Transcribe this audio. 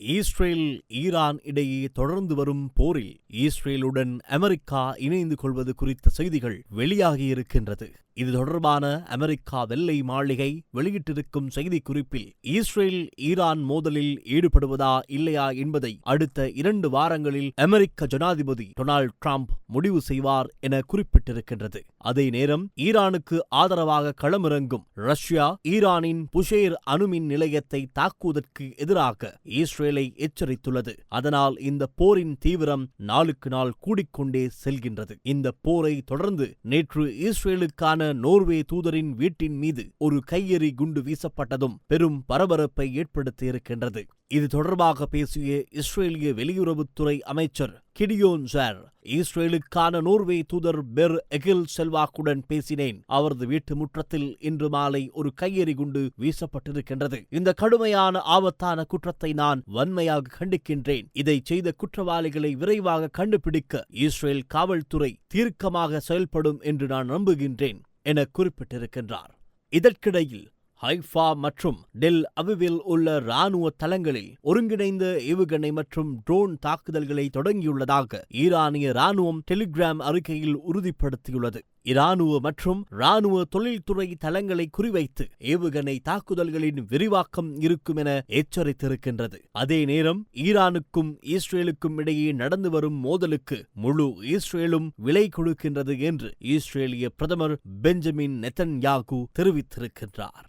Israel Iran இடையே தொடர்ந்து வரும் போரில் இஸ்ரேலுடன் அமெரிக்கா இணைந்து கொள்வது குறித்த செய்திகள் வெளியாகியிருக்கின்றது. இது தொடர்பான அமெரிக்கா வெள்ளை மாளிகை வெளியிட்டிருக்கும் செய்திக்குறிப்பில் இஸ்ரேல் ஈரான் மோதலில் ஈடுபடுவதா இல்லையா என்பதை அடுத்த இரண்டு வாரங்களில் அமெரிக்க ஜனாதிபதி டொனால்ட் ட்ரம்ப் முடிவு செய்வார் என குறிப்பிட்டிருக்கின்றது. அதே நேரம் ஈரானுக்கு ஆதரவாக களமிறங்கும் ரஷ்யா ஈரானின் புஷேர் அணுமின் நிலையத்தை தாக்குவதற்கு எதிராக இஸ்ரேலை எச்சரித்துள்ளது. அதனால் இந்த போரின் தீவிரம் நாளுக்கு நாள் கூடிக்கொண்டே செல்கின்றது. இந்த போரை தொடர்ந்து நேற்று இஸ்ரேலுக்கான நோர்வே தூதரின் வீட்டின் மீது ஒரு கையெறி குண்டு வீசப்பட்டதும் பெரும் பரபரப்பை ஏற்படுத்தியிருக்கின்றது. இது தொடர்பாக பேசிய இஸ்ரேலிய வெளியுறவுத்துறை அமைச்சர் கிடியோன் ஜார். இஸ்ரேலுக்கான நோர்வே தூதர் பெர் எகில் செல்வாக்குடன் பேசினேன். அவரது வீட்டு முற்றத்தில் இன்று மாலை ஒரு கையெறி குண்டு வீசப்பட்டிருக்கின்றது. இந்த கடுமையான ஆபத்தான குற்றத்தை நான் வன்மையாக கண்டிக்கின்றேன். இதை செய்த குற்றவாளிகளை விரைவாக கண்டுபிடிக்க இஸ்ரேல் காவல்துறை தீர்க்கமாக செயல்படும் என்று நான் நம்புகின்றேன் என குறிப்பிட்டிருக்கின்றார். இதற்கிடையில் ஹைஃபா மற்றும் டெல் அவிவில் உள்ள ராணுவ தளங்களில் ஒருங்கிணைந்த ஏவுகணை மற்றும் ட்ரோன் தாக்குதல்களை தொடங்கியுள்ளதாக ஈரானிய ராணுவம் டெலிகிராம் அறிக்கையில் உறுதிப்படுத்தியுள்ளது. இராணுவ மற்றும் ராணுவ தொழில்துறை தளங்களை குறிவைத்து ஏவுகணை தாக்குதல்களின் விரிவாக்கம் இருக்கும் என எச்சரித்திருக்கின்றது. அதே நேரம் ஈரானுக்கும் இஸ்ரேலுக்கும் இடையே நடந்து வரும் மோதலுக்கு முழு இஸ்ரேலும் விலை கொடுக்கின்றது என்று இஸ்ரேலிய பிரதமர் பெஞ்சமின் நெத்தன்யாகு தெரிவித்திருக்கின்றார்.